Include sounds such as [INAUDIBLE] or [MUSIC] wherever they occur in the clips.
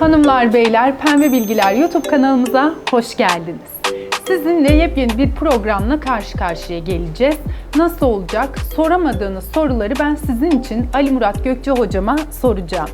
Hanımlar, beyler, Pembe Bilgiler YouTube kanalımıza hoş geldiniz. Sizinle yepyeni bir programla karşı karşıya geleceğiz. Nasıl olacak? Soramadığınız soruları ben sizin için Ali Murat Gökçe hocama soracağım.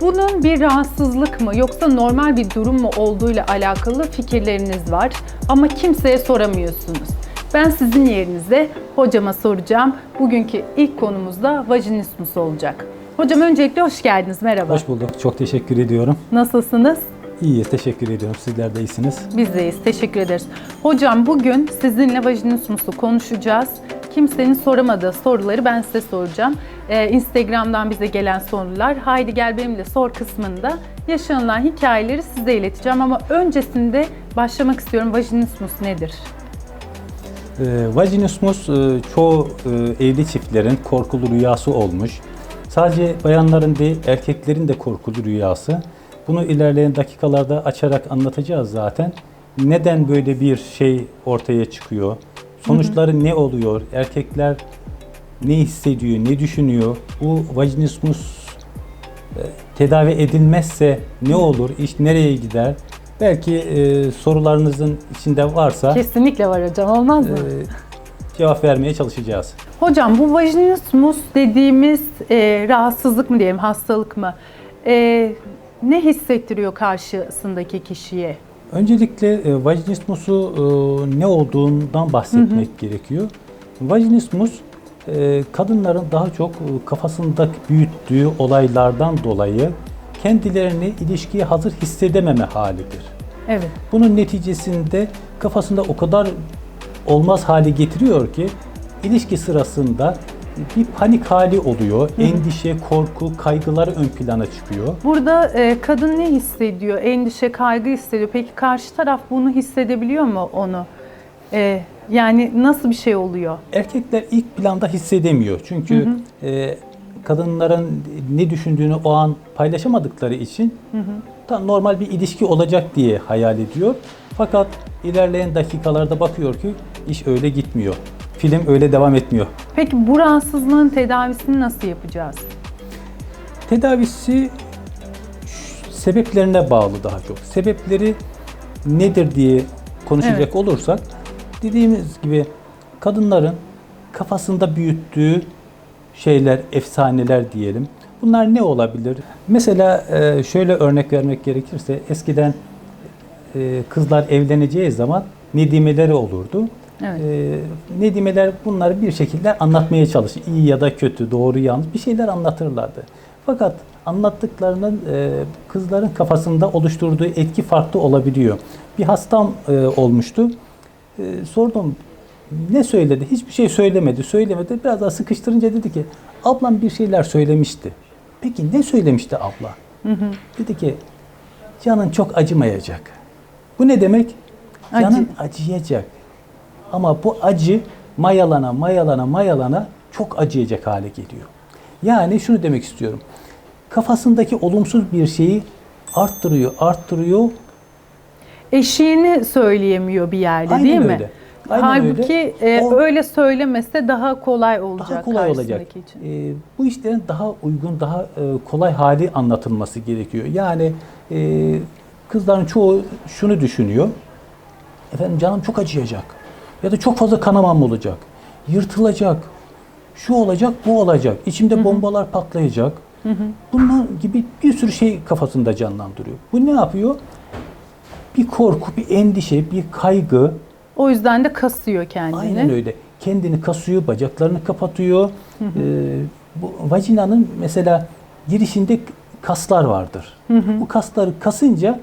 Bunun bir rahatsızlık mı yoksa normal bir durum mu olduğuyla alakalı fikirleriniz var ama kimseye soramıyorsunuz. Ben sizin yerinize hocama soracağım. Bugünkü ilk konumuz da vajinismus olacak. Hocam öncelikle hoş geldiniz. Merhaba. Hoş bulduk. Çok teşekkür ediyorum. Nasılsınız? İyiyiz. Teşekkür ediyorum. Sizler de iyisiniz. Biz deyiz. Teşekkür ederiz. Hocam bugün sizinle vajinismusu konuşacağız. Kimsenin soramadığı soruları ben size soracağım. Ee, Instagram'dan bize gelen sorular. Haydi gel benimle sor kısmında yaşanılan hikayeleri size ileteceğim. Ama öncesinde başlamak istiyorum. Vajinismus nedir? Ee, vajinismus e, çoğu e, evli çiftlerin korkulu rüyası olmuş. Sadece bayanların değil erkeklerin de korkulu rüyası. Bunu ilerleyen dakikalarda açarak anlatacağız zaten. Neden böyle bir şey ortaya çıkıyor? Sonuçları ne oluyor? Erkekler ne hissediyor, ne düşünüyor? Bu vajinismus e, tedavi edilmezse ne olur? İş nereye gider? Belki e, sorularınızın içinde varsa Kesinlikle var hocam. Olmaz mı? e, cevap vermeye çalışacağız. Hocam bu vajinismus dediğimiz e, rahatsızlık mı diyelim, hastalık mı? E, ne hissettiriyor karşısındaki kişiye? Öncelikle e, vajinismusu e, ne olduğundan bahsetmek gerekiyor. Vajinismus e, kadınların daha çok e, kafasında büyüttüğü olaylardan dolayı kendilerini ilişkiye hazır hissedememe halidir. Evet. Bunun neticesinde kafasında o kadar olmaz hale getiriyor ki ilişki sırasında bir panik hali oluyor. Endişe, korku, kaygılar ön plana çıkıyor. Burada e, kadın ne hissediyor? Endişe, kaygı hissediyor. Peki karşı taraf bunu hissedebiliyor mu onu? E, yani nasıl bir şey oluyor? Erkekler ilk planda hissedemiyor. Çünkü e, kadınların ne düşündüğünü o an paylaşamadıkları için tam normal bir ilişki olacak diye hayal ediyor. Fakat ilerleyen dakikalarda bakıyor ki iş öyle gitmiyor. Film öyle devam etmiyor. Peki bu rahatsızlığın tedavisini nasıl yapacağız? Tedavisi sebeplerine bağlı daha çok. Sebepleri nedir diye konuşacak Evet. olursak dediğimiz gibi kadınların kafasında büyüttüğü şeyler, efsaneler diyelim. Bunlar ne olabilir? Mesela e, şöyle örnek vermek gerekirse eskiden e, kızlar evleneceği zaman nedimeleri olurdu. Evet. E, nedimeler bunları bir şekilde anlatmaya çalışır. İyi ya da kötü, doğru yanlış bir şeyler anlatırlardı. Fakat anlattıklarının e, kızların kafasında oluşturduğu etki farklı olabiliyor. Bir hastam e, olmuştu. E, sordum ne söyledi? Hiçbir şey söylemedi. Söylemedi. Biraz daha sıkıştırınca dedi ki ablam bir şeyler söylemişti. Peki ne söylemişti abla? Dedi ki canın çok acımayacak. Bu ne demek? Acı. Canın acıyacak. Ama bu acı mayalana mayalana mayalana çok acıyacak hale geliyor. Yani şunu demek istiyorum. Kafasındaki olumsuz bir şeyi arttırıyor, arttırıyor. Eşiğini söyleyemiyor bir yerde Aynen değil mi? öyle. Aynen Halbuki öyle. e, O- öyle söylemese daha kolay olacak Daha kolay olacak. için. Ee, bu işlerin daha uygun, daha e, kolay hali anlatılması gerekiyor. Yani e, kızların çoğu şunu düşünüyor. Efendim canım çok acıyacak. Ya da çok fazla kanamam olacak. Yırtılacak. Şu olacak, bu olacak. İçimde bombalar patlayacak. Bunlar gibi bir sürü şey kafasında canlandırıyor. Bu ne yapıyor? Bir korku, bir endişe, bir kaygı, O yüzden de kasıyor kendini. Aynen öyle. Kendini kasıyor, bacaklarını kapatıyor. Ee, bu vajinanın mesela girişinde kaslar vardır. Bu kasları kasınca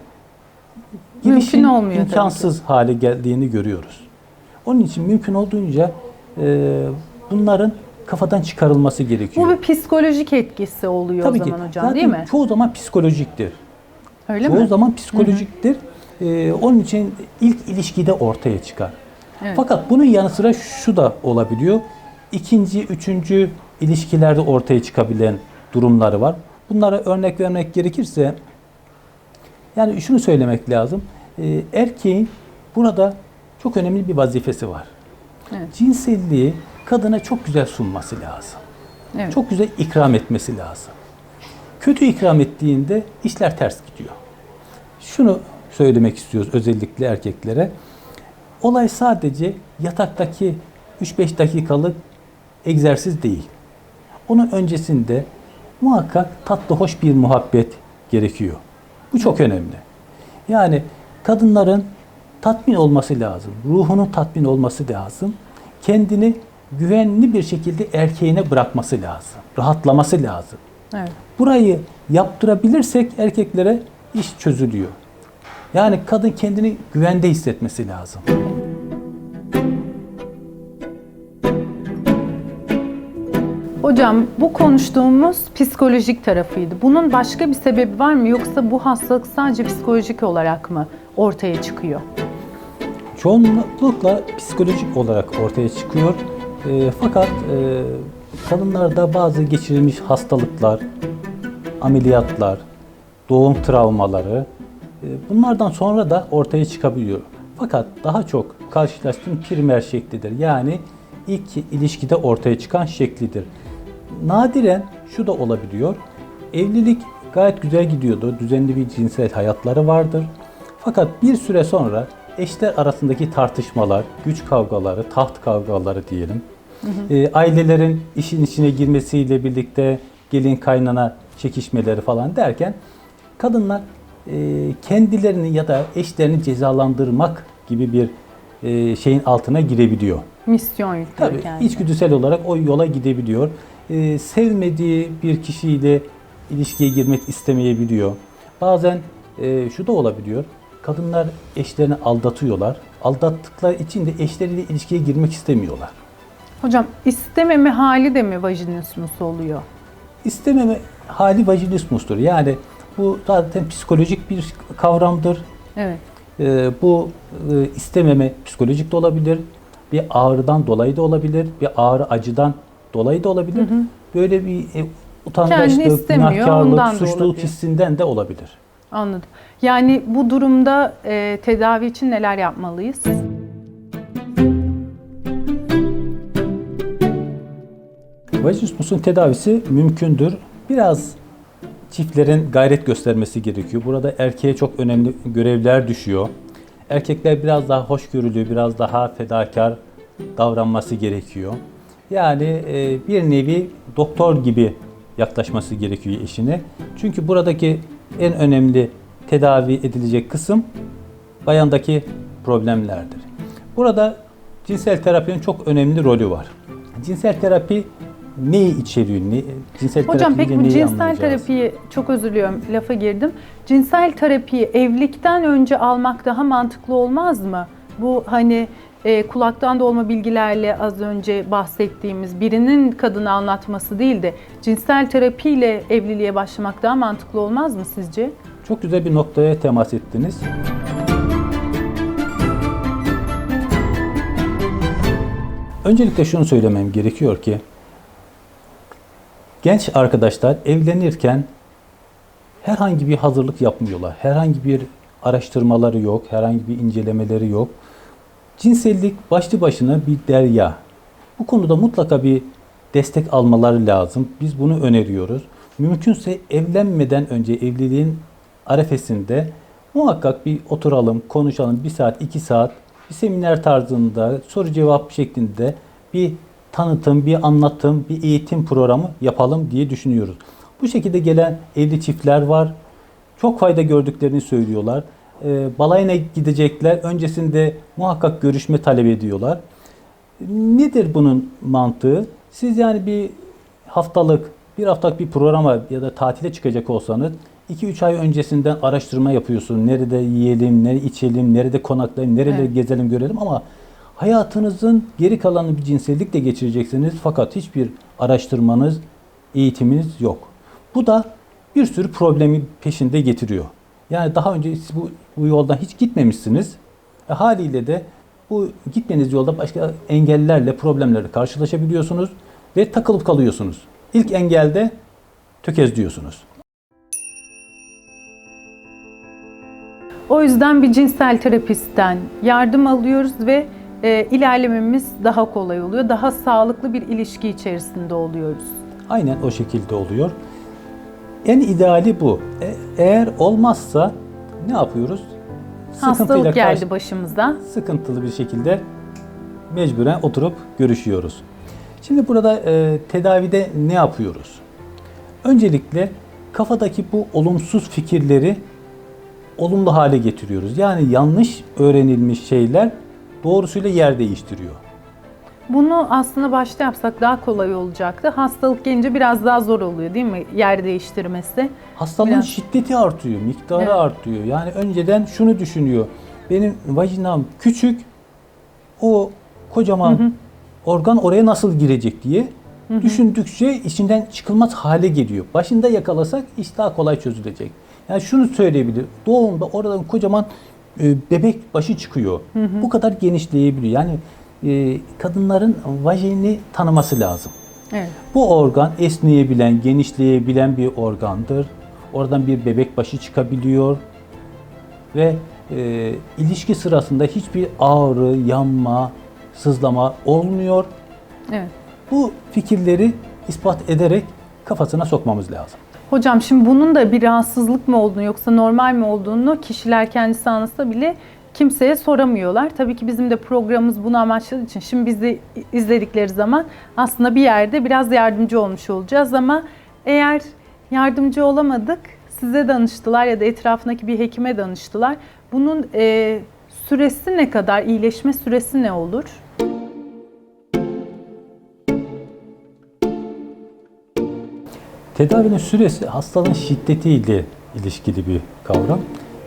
girişin imkansız hale geldiğini görüyoruz. Onun için mümkün olduğunca e, bunların kafadan çıkarılması gerekiyor. Bu bir psikolojik etkisi oluyor Tabii o ki. zaman hocam Zaten değil mi? çoğu zaman psikolojiktir. Öyle Çoğu mi? zaman psikolojiktir. Ee, onun için ilk ilişkide ortaya çıkar. Evet. Fakat bunun yanı sıra şu da olabiliyor. İkinci, üçüncü ilişkilerde ortaya çıkabilen durumları var. Bunlara örnek vermek gerekirse yani şunu söylemek lazım. Ee, erkeğin burada çok önemli bir vazifesi var. Evet. Cinselliği kadına çok güzel sunması lazım. Evet. Çok güzel ikram etmesi lazım. Kötü ikram ettiğinde işler ters gidiyor. Şunu söylemek istiyoruz özellikle erkeklere. Olay sadece yataktaki 3-5 dakikalık egzersiz değil. Onun öncesinde muhakkak tatlı hoş bir muhabbet gerekiyor. Bu çok önemli. Yani kadınların tatmin olması lazım. Ruhunun tatmin olması lazım. Kendini güvenli bir şekilde erkeğine bırakması lazım. Rahatlaması lazım. Evet. Burayı yaptırabilirsek erkeklere iş çözülüyor. Yani kadın kendini güvende hissetmesi lazım. Hocam bu konuştuğumuz psikolojik tarafıydı. Bunun başka bir sebebi var mı yoksa bu hastalık sadece psikolojik olarak mı ortaya çıkıyor? Çoğunlukla psikolojik olarak ortaya çıkıyor. E, fakat e, kadınlarda bazı geçirilmiş hastalıklar, ameliyatlar, doğum travmaları e, bunlardan sonra da ortaya çıkabiliyor. Fakat daha çok karşılaştığım primer şeklidir. Yani ilk ilişkide ortaya çıkan şeklidir. Nadiren şu da olabiliyor. Evlilik gayet güzel gidiyordu. Düzenli bir cinsel hayatları vardır. Fakat bir süre sonra eşler arasındaki tartışmalar, güç kavgaları, taht kavgaları diyelim. e, ailelerin işin içine girmesiyle birlikte gelin kaynana çekişmeleri falan derken kadınlar e, kendilerini ya da eşlerini cezalandırmak gibi bir e, şeyin altına girebiliyor. Misyon yüklüyor Tabii kendine. içgüdüsel olarak o yola gidebiliyor. Ee, sevmediği bir kişiyle ilişkiye girmek istemeyebiliyor. Bazen e, şu da olabiliyor. Kadınlar eşlerini aldatıyorlar. Aldattıkları için de eşleriyle ilişkiye girmek istemiyorlar. Hocam istememe hali de mi vajinismus oluyor? İstememe hali vajinismustur. Yani bu zaten psikolojik bir kavramdır. Evet. Ee, bu e, istememe psikolojik de olabilir. Bir ağrıdan dolayı da olabilir. Bir ağrı acıdan dolayı da olabilir. Böyle bir e, utangaçlık, günahkarlık, suçluluk hissinden de olabilir. Anladım. Yani bu durumda e, tedavi için neler yapmalıyız? Vajinismusun tedavisi mümkündür. Biraz çiftlerin gayret göstermesi gerekiyor. Burada erkeğe çok önemli görevler düşüyor. Erkekler biraz daha hoşgörülü, biraz daha fedakar davranması gerekiyor. Yani e, bir nevi doktor gibi yaklaşması gerekiyor eşine. Çünkü buradaki en önemli tedavi edilecek kısım bayandaki problemlerdir. Burada cinsel terapinin çok önemli rolü var. Cinsel terapi neyi içeriyor? Ne, cinsel Hocam peki bu cinsel terapiyi çok özür diliyorum lafa girdim. Cinsel terapiyi evlilikten önce almak daha mantıklı olmaz mı? Bu hani e, kulaktan dolma bilgilerle az önce bahsettiğimiz birinin kadına anlatması değil de cinsel terapiyle evliliğe başlamak daha mantıklı olmaz mı sizce? Çok güzel bir noktaya temas ettiniz. Öncelikle şunu söylemem gerekiyor ki genç arkadaşlar evlenirken herhangi bir hazırlık yapmıyorlar. Herhangi bir araştırmaları yok, herhangi bir incelemeleri yok. Cinsellik başlı başına bir derya. Bu konuda mutlaka bir destek almaları lazım. Biz bunu öneriyoruz. Mümkünse evlenmeden önce evliliğin arefesinde muhakkak bir oturalım, konuşalım. Bir saat, iki saat bir seminer tarzında soru cevap şeklinde bir tanıtım, bir anlatım, bir eğitim programı yapalım diye düşünüyoruz. Bu şekilde gelen evli çiftler var. Çok fayda gördüklerini söylüyorlar. Ee, balayına gidecekler. Öncesinde muhakkak görüşme talep ediyorlar. Nedir bunun mantığı? Siz yani bir haftalık, bir haftalık bir programa ya da tatile çıkacak olsanız 2-3 ay öncesinden araştırma yapıyorsun. Nerede yiyelim, nerede içelim, nerede konaklayalım, nerede Evet. gezelim, görelim ama hayatınızın geri kalanını bir cinsellikle geçireceksiniz fakat hiçbir araştırmanız, eğitiminiz yok. Bu da bir sürü problemi peşinde getiriyor. Yani daha önce siz bu, bu yoldan hiç gitmemişsiniz. E, haliyle de bu gitmeniz yolda başka engellerle, problemlerle karşılaşabiliyorsunuz ve takılıp kalıyorsunuz. İlk engelde tökezliyorsunuz. O yüzden bir cinsel terapistten yardım alıyoruz ve e, ilerlememiz daha kolay oluyor. Daha sağlıklı bir ilişki içerisinde oluyoruz. Aynen o şekilde oluyor. En ideali bu. E- eğer olmazsa ne yapıyoruz? Sıkıntıyla Hastalık geldi karşı- başımıza. sıkıntılı bir şekilde mecburen oturup görüşüyoruz. Şimdi burada e, tedavide ne yapıyoruz? Öncelikle kafadaki bu olumsuz fikirleri olumlu hale getiriyoruz. Yani yanlış öğrenilmiş şeyler doğrusuyla yer değiştiriyor. Bunu aslında başta yapsak daha kolay olacaktı. Hastalık gelince biraz daha zor oluyor değil mi? Yer değiştirmesi. Hastalığın Biraz. şiddeti artıyor, miktarı Evet. artıyor. Yani önceden şunu düşünüyor. Benim vajinam küçük, o kocaman organ oraya nasıl girecek diye düşündükçe içinden çıkılmaz hale geliyor. Başında yakalasak iş daha kolay çözülecek. Yani şunu söyleyebilir. Doğumda oradan kocaman e, bebek başı çıkıyor. Bu kadar genişleyebiliyor. Yani e, kadınların vajini tanıması lazım. Evet. Bu organ esneyebilen, genişleyebilen bir organdır. Oradan bir bebek başı çıkabiliyor ve e, ilişki sırasında hiçbir ağrı, yanma, sızlama olmuyor. Evet. Bu fikirleri ispat ederek kafasına sokmamız lazım. Hocam şimdi bunun da bir rahatsızlık mı olduğunu yoksa normal mi olduğunu kişiler kendisi anlasa bile kimseye soramıyorlar. Tabii ki bizim de programımız bunu amaçladığı için şimdi bizi izledikleri zaman aslında bir yerde biraz yardımcı olmuş olacağız ama eğer yardımcı olamadık size danıştılar ya da etrafındaki bir hekime danıştılar. Bunun e, süresi ne kadar, iyileşme süresi ne olur? Tedavinin süresi hastalığın şiddetiyle ilişkili bir kavram.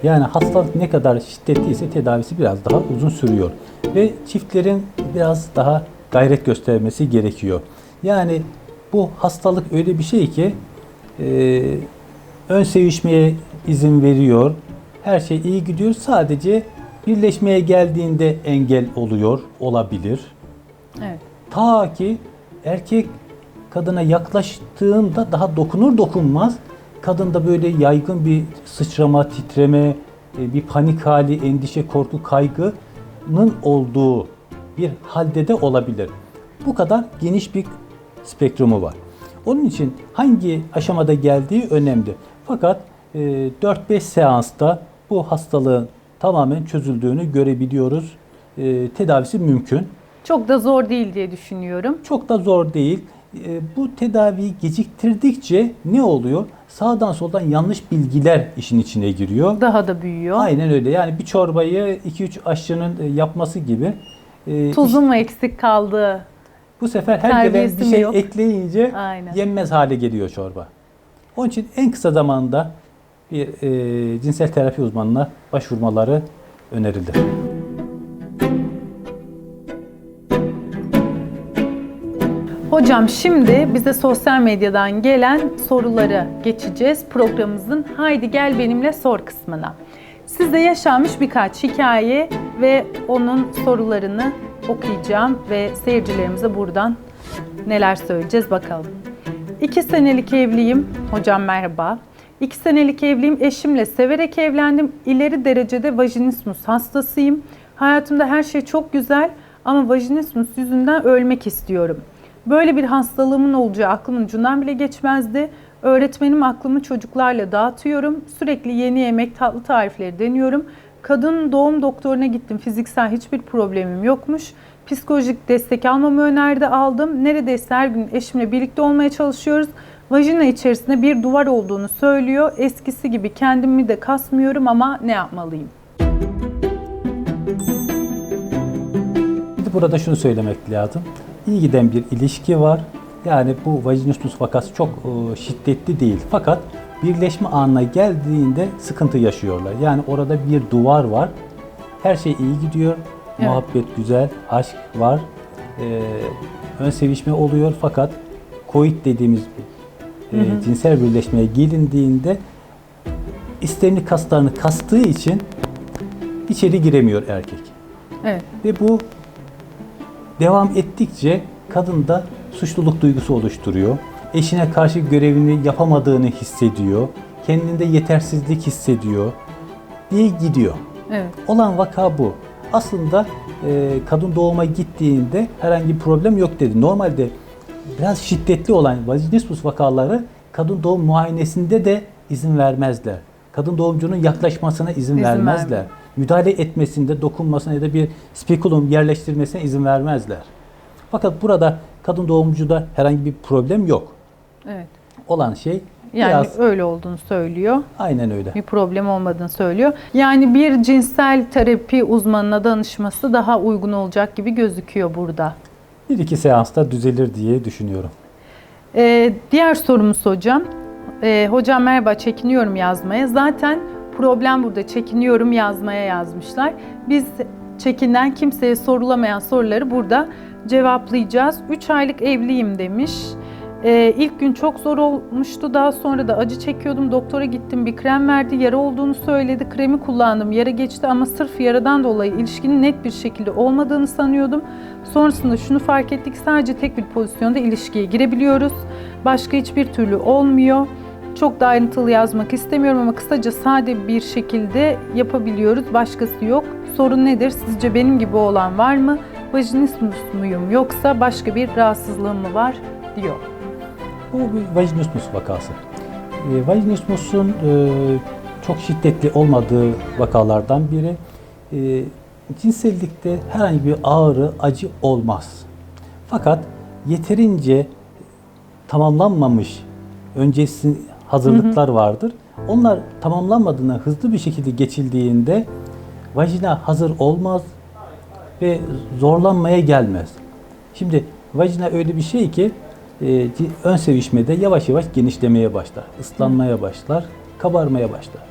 Yani hastalık ne kadar şiddetliyse tedavisi biraz daha uzun sürüyor. Ve çiftlerin biraz daha gayret göstermesi gerekiyor. Yani bu hastalık öyle bir şey ki e, ön sevişmeye izin veriyor. Her şey iyi gidiyor. Sadece birleşmeye geldiğinde engel oluyor, olabilir. Evet. Ta ki erkek kadına yaklaştığında daha dokunur dokunmaz kadında böyle yaygın bir sıçrama, titreme, e, bir panik hali, endişe, korku, kaygının olduğu bir halde de olabilir. Bu kadar geniş bir spektrumu var. Onun için hangi aşamada geldiği önemli. Fakat e, 4-5 seansta bu hastalığın tamamen çözüldüğünü görebiliyoruz. E, tedavisi mümkün. Çok da zor değil diye düşünüyorum. Çok da zor değil. E, Bu tedaviyi geciktirdikçe ne oluyor? Sağdan soldan yanlış bilgiler işin içine giriyor. Daha da büyüyor. Aynen öyle. Yani bir çorbayı 2-3 aşçının e, yapması gibi. e, Tuzu mu eksik kaldı? Bu sefer her gelen bir şey yok? ekleyince Aynen. yenmez hale geliyor çorba. Onun için en kısa zamanda bir e, cinsel terapi uzmanına başvurmaları önerilir. Hocam şimdi bize sosyal medyadan gelen soruları geçeceğiz programımızın Haydi Gel Benimle Sor kısmına. Size yaşanmış birkaç hikaye ve onun sorularını okuyacağım ve seyircilerimize buradan neler söyleyeceğiz bakalım. İki senelik evliyim. Hocam merhaba. İki senelik evliyim. Eşimle severek evlendim. İleri derecede vajinismus hastasıyım. Hayatımda her şey çok güzel ama vajinismus yüzünden ölmek istiyorum. Böyle bir hastalığımın olacağı aklımın ucundan bile geçmezdi. Öğretmenim aklımı çocuklarla dağıtıyorum. Sürekli yeni yemek, tatlı tarifleri deniyorum. Kadın doğum doktoruna gittim. Fiziksel hiçbir problemim yokmuş. Psikolojik destek almamı önerdi aldım. Neredeyse her gün eşimle birlikte olmaya çalışıyoruz. Vajina içerisinde bir duvar olduğunu söylüyor. Eskisi gibi kendimi de kasmıyorum ama ne yapmalıyım? Burada şunu söylemek lazım. İyi giden bir ilişki var. Yani bu vajinismus vakası çok e, şiddetli değil. Fakat birleşme anına geldiğinde sıkıntı yaşıyorlar. Yani orada bir duvar var. Her şey iyi gidiyor. Evet. Muhabbet güzel, aşk var. E, ön sevişme oluyor fakat koit dediğimiz e, cinsel birleşmeye gelindiğinde istemli kaslarını kastığı için içeri giremiyor erkek. Evet. Ve bu devam ettikçe kadında suçluluk duygusu oluşturuyor. Eşine karşı görevini yapamadığını hissediyor. Kendinde yetersizlik hissediyor diye gidiyor. Evet. Olan vaka bu. Aslında e, kadın doğuma gittiğinde herhangi bir problem yok dedi. Normalde biraz şiddetli olan vajinismus vakaları kadın doğum muayenesinde de izin vermezler. Kadın doğumcunun yaklaşmasına izin, İzin vermezler. vermiyor. Müdahale etmesinde, dokunmasına ya da bir spekulum yerleştirmesine izin vermezler. Fakat burada kadın doğumcuda herhangi bir problem yok. Evet. Olan şey Yani biraz öyle olduğunu söylüyor. aynen öyle. Bir problem olmadığını söylüyor. Yani bir cinsel terapi uzmanına danışması daha uygun olacak gibi gözüküyor burada. Bir iki seansta düzelir diye düşünüyorum. Ee, diğer sorumuz hocam. Ee, hocam merhaba çekiniyorum yazmaya. Zaten problem burada çekiniyorum yazmaya yazmışlar. Biz çekinen kimseye sorulamayan soruları burada cevaplayacağız. 3 aylık evliyim demiş. Ee, ilk gün çok zor olmuştu. Daha sonra da acı çekiyordum. Doktora gittim. Bir krem verdi. Yara olduğunu söyledi. Kremi kullandım. Yara geçti ama sırf yaradan dolayı ilişkinin net bir şekilde olmadığını sanıyordum. Sonrasında şunu fark ettik. Sadece tek bir pozisyonda ilişkiye girebiliyoruz. Başka hiçbir türlü olmuyor. Çok da ayrıntılı yazmak istemiyorum ama kısaca sade bir şekilde yapabiliyoruz. Başkası yok. Sorun nedir? Sizce benim gibi olan var mı? Vajinismus muyum yoksa başka bir rahatsızlığım mı var? diyor. Bu bir vajinismus vakası. E, vajinismusun e, çok şiddetli olmadığı vakalardan biri. E, cinsellikte herhangi bir ağrı, acı olmaz. Fakat yeterince tamamlanmamış öncesi hazırlıklar vardır. Onlar tamamlanmadığında hızlı bir şekilde geçildiğinde vajina hazır olmaz ve zorlanmaya gelmez. Şimdi vajina öyle bir şey ki e, ön sevişmede yavaş yavaş genişlemeye başlar, ıslanmaya başlar, kabarmaya başlar.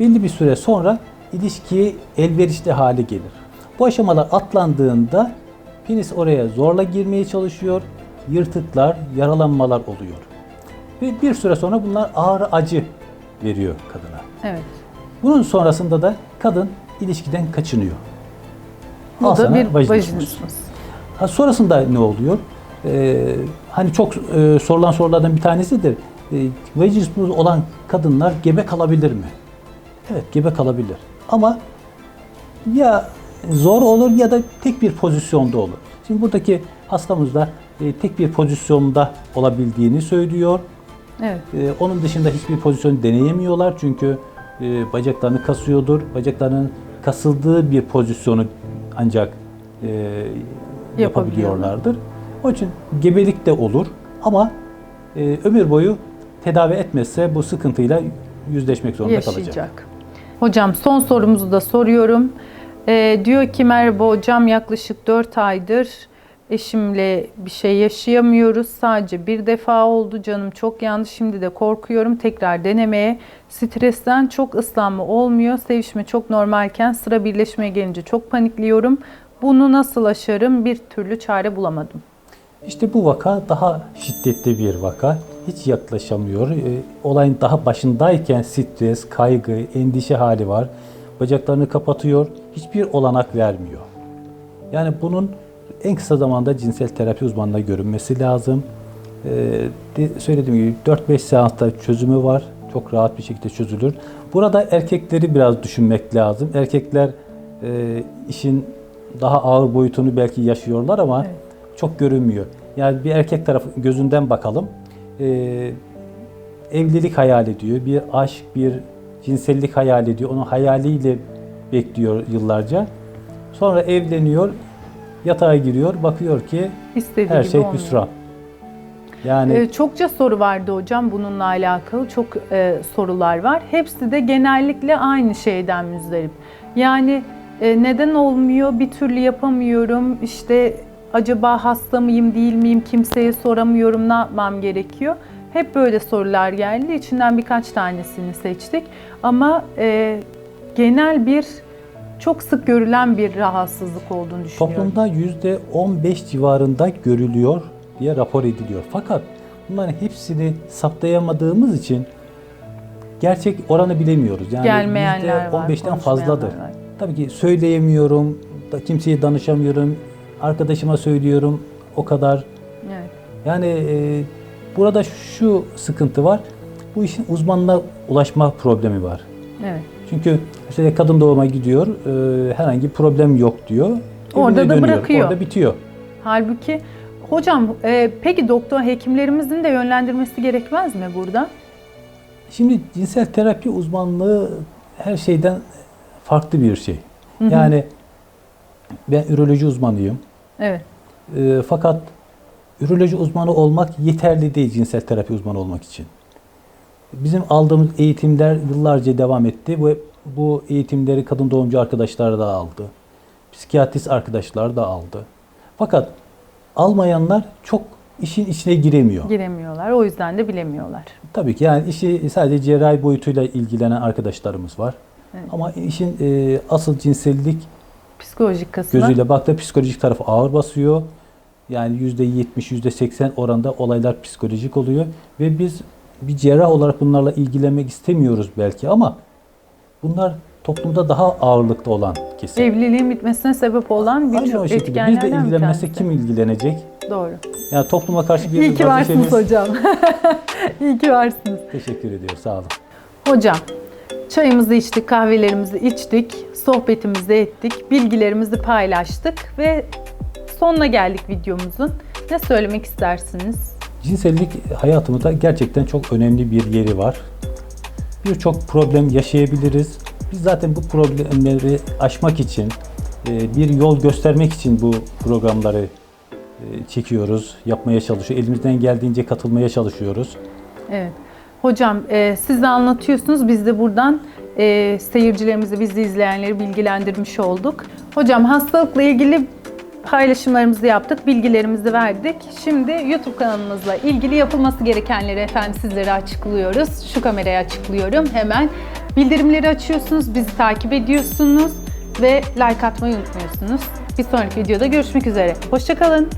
Belli bir süre sonra ilişkiye elverişli hale gelir. Bu aşamalar atlandığında penis oraya zorla girmeye çalışıyor, yırtıklar, yaralanmalar oluyor. Ve bir süre sonra bunlar ağrı acı veriyor kadına. Evet. Bunun sonrasında da kadın ilişkiden kaçınıyor. Bu Al da bir vajinismus. Ha, sonrasında ne oluyor? Ee, hani çok e, sorulan sorulardan bir tanesidir. E, vajinismus olan kadınlar gebe kalabilir mi? Evet, gebe kalabilir. Ama ya zor olur ya da tek bir pozisyonda olur. Şimdi buradaki hastamız da e, tek bir pozisyonda olabildiğini söylüyor. Evet. Ee, onun dışında hiçbir pozisyon deneyemiyorlar çünkü e, bacaklarını kasıyordur. Bacaklarının kasıldığı bir pozisyonu ancak e, yapabiliyorlardır. Onun için gebelik de olur ama e, ömür boyu tedavi etmezse bu sıkıntıyla yüzleşmek zorunda kalacak. yaşayacak. Hocam son sorumuzu da soruyorum. Ee, diyor ki merhaba hocam yaklaşık 4 aydır eşimle bir şey yaşayamıyoruz. Sadece bir defa oldu canım çok yandı. Şimdi de korkuyorum tekrar denemeye. Stresten çok ıslanma olmuyor. Sevişme çok normalken sıra birleşmeye gelince çok panikliyorum. Bunu nasıl aşarım? Bir türlü çare bulamadım. İşte bu vaka daha şiddetli bir vaka. Hiç yaklaşamıyor. Ee, olayın daha başındayken stres, kaygı, endişe hali var. Bacaklarını kapatıyor. Hiçbir olanak vermiyor. Yani bunun en kısa zamanda cinsel terapi uzmanına görünmesi lazım. Ee, söylediğim gibi 4-5 seansta çözümü var. Çok rahat bir şekilde çözülür. Burada erkekleri biraz düşünmek lazım. Erkekler e, işin daha ağır boyutunu belki yaşıyorlar ama Evet. çok görünmüyor. Yani bir erkek tarafı gözünden bakalım. Ee, evlilik hayal ediyor. Bir aşk, bir cinsellik hayal ediyor. Onun hayaliyle bekliyor yıllarca. Sonra evleniyor, yatağa giriyor, bakıyor ki İstediği her şey olmuyor. hüsran. Yani Ee, çokça soru vardı hocam bununla alakalı. Çok e, sorular var. Hepsi de genellikle aynı şeyden müzdarip. Yani e, neden olmuyor? Bir türlü yapamıyorum. İşte acaba hasta mıyım, değil miyim? Kimseye soramıyorum. Ne yapmam gerekiyor? Hep böyle sorular geldi. İçinden birkaç tanesini seçtik. Ama e, genel bir çok sık görülen bir rahatsızlık olduğunu düşünüyorum. toplumda %15 civarında görülüyor diye rapor ediliyor. Fakat bunların hepsini saptayamadığımız için gerçek oranı bilemiyoruz. Yani Gelmeyenler var, %15'ten fazladır. konuşmayanlar var. Tabii ki söyleyemiyorum, da kimseye danışamıyorum, arkadaşıma söylüyorum o kadar. Evet. Yani e, burada şu sıkıntı var, bu işin uzmanına ulaşma problemi var. Evet. Çünkü mesela kadın doğuma gidiyor, e, herhangi problem yok diyor. Orada da dönüyor, bırakıyor. Orada bitiyor. Halbuki Hocam e, peki doktor hekimlerimizin de yönlendirmesi gerekmez mi burada? Şimdi cinsel terapi uzmanlığı her şeyden farklı bir şey. Yani ben üroloji uzmanıyım. Evet. Ee, fakat üroloji uzmanı olmak yeterli değil cinsel terapi uzmanı olmak için. Bizim aldığımız eğitimler yıllarca devam etti. Bu, bu eğitimleri kadın doğumcu arkadaşlar da aldı. Psikiyatrist arkadaşlar da aldı. Fakat almayanlar çok işin içine giremiyor. Giremiyorlar. O yüzden de bilemiyorlar. Tabii ki yani işi sadece cerrahi boyutuyla ilgilenen arkadaşlarımız var. Evet. Ama işin e, asıl cinsellik Psikolojik kısmı. gözüyle baktığında psikolojik tarafı ağır basıyor. Yani %70, %80 oranda olaylar psikolojik oluyor. Ve biz bir cerrah olarak bunlarla ilgilenmek istemiyoruz belki ama bunlar toplumda daha ağırlıkta olan kesim. Evliliğin bitmesine sebep olan birçok şekilde biz de etkenlerden ilgilenmezsek kim ilgilenecek? Doğru. Yani topluma karşı bir İyi ki varsınız hocam. [LAUGHS] İyi ki varsınız. Teşekkür ediyoruz. Sağ olun. Hocam, çayımızı içtik, kahvelerimizi içtik, sohbetimizi ettik, bilgilerimizi paylaştık ve sonuna geldik videomuzun. Ne söylemek istersiniz? Cinsellik hayatımızda gerçekten çok önemli bir yeri var. Birçok problem yaşayabiliriz. Biz zaten bu problemleri aşmak için, e, bir yol göstermek için bu programları e, çekiyoruz, yapmaya çalışıyoruz. Elimizden geldiğince katılmaya çalışıyoruz. Evet. Hocam e, siz de anlatıyorsunuz. Biz de buradan e, seyircilerimizi, bizi izleyenleri bilgilendirmiş olduk. Hocam hastalıkla ilgili paylaşımlarımızı yaptık, bilgilerimizi verdik. Şimdi YouTube kanalımızla ilgili yapılması gerekenleri efendim sizlere açıklıyoruz. Şu kameraya açıklıyorum hemen. Bildirimleri açıyorsunuz, bizi takip ediyorsunuz ve like atmayı unutmuyorsunuz. Bir sonraki videoda görüşmek üzere. Hoşçakalın.